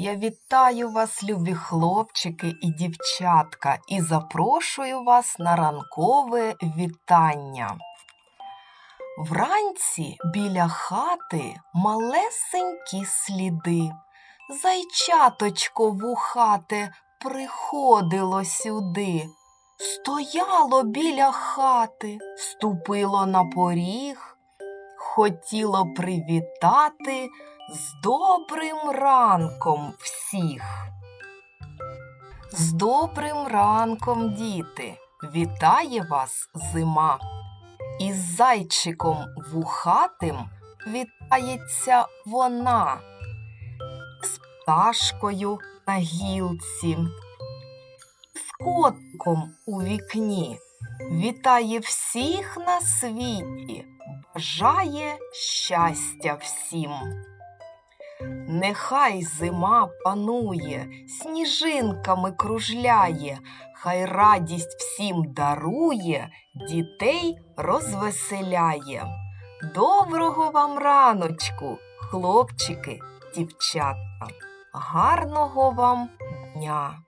Я вітаю вас, любі хлопчики і дівчатка, і запрошую вас на ранкове вітання. Вранці біля хати малесенькі сліди. Зайчаточко вухате приходило сюди. Стояло біля хати, ступило на поріг, хотіло привітати з добрим ранком всіх. З добрим ранком, діти, вітає вас зима. Із зайчиком вухатим вітається вона, з пташкою на гілці, з котком у вікні. Вітає всіх на світі, бажає щастя всім. Нехай зима панує, сніжинками кружляє, хай радість всім дарує, дітей розвеселяє. Доброго вам раночку, хлопчики, дівчатка, гарного вам дня!